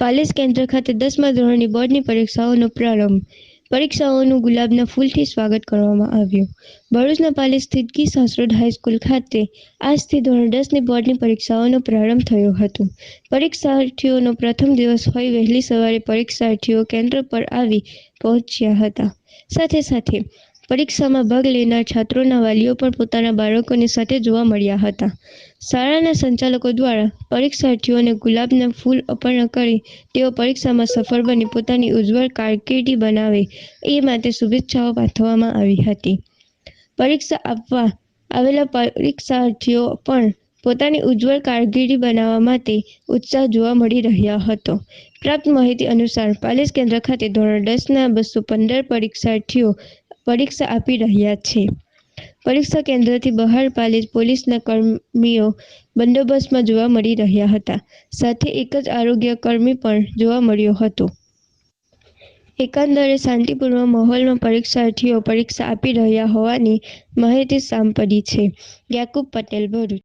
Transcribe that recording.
Palace કેન્દ્ર ખાતે દસમા ધોરણની બોર્ડની પરીક્ષાઓનો પ્રારંભ. પરીક્ષાઓનું ગુલાબના ફૂલથી સ્વાગત કરવામાં આવ્યું. ભરૂચના પાલેસ સ્થિત ગી સાસરોડ હાઈસ્કૂલ ખાતે આજથી ધોરણ દસની બોર્ડની પરીક્ષાઓનો પ્રારંભ થયો હતો. પરીક્ષાર્થીઓનો પ્રથમ દિવસ હોય વહેલી સવારે પરીક્ષાર્થીઓ કેન્દ્ર પર આવી પહોંચ્યા હતા. સાથે સાથે પરીક્ષામાં ભાગ લેનાર છાત્રોના વાલીઓ પણ પોતાના બાળકોની સાથે જોવા મળ્યા હતા. શાળાના સંચાલકો દ્વારા પરીક્ષાર્થીઓને ગુલાબના ફૂલ અર્પણ કરી તેઓ પરીક્ષામાં સફળ બની પોતાની ઉજ્જવળ કારકિર્દી બનાવે એ માટે શુભેચ્છાઓ પાઠવવામાં આવી હતી. પરીક્ષા આપવા આવેલા પરીક્ષાર્થીઓ પણ પોતાની ઉજ્જવળ કારકિર્દી બનાવવા માટે ઉત્સાહ જોવા મળી રહ્યા હતો. પ્રાપ્ત માહિતી અનુસાર, પાલેસ કેન્દ્ર ખાતે ધોરણ દસના બસો પંદર પરીક્ષાર્થીઓ પરીક્ષા આપી રહ્યા છે. પરીક્ષા કેન્દ્રથી બહાર પાલેજ પોલીસના કર્મીઓ બંદોબસ્તમાં જોવા મળી રહ્યા હતા. સાથે એક જ આરોગ્ય કર્મી પણ જોવા મળ્યો હતો. એકંદરે શાંતિપૂર્ણ માહોલમાં પરીક્ષાર્થીઓ પરીક્ષા આપી રહ્યા હોવાની માહિતી સાંપડી છે. યાકુબ પટેલ, ભરૂચ.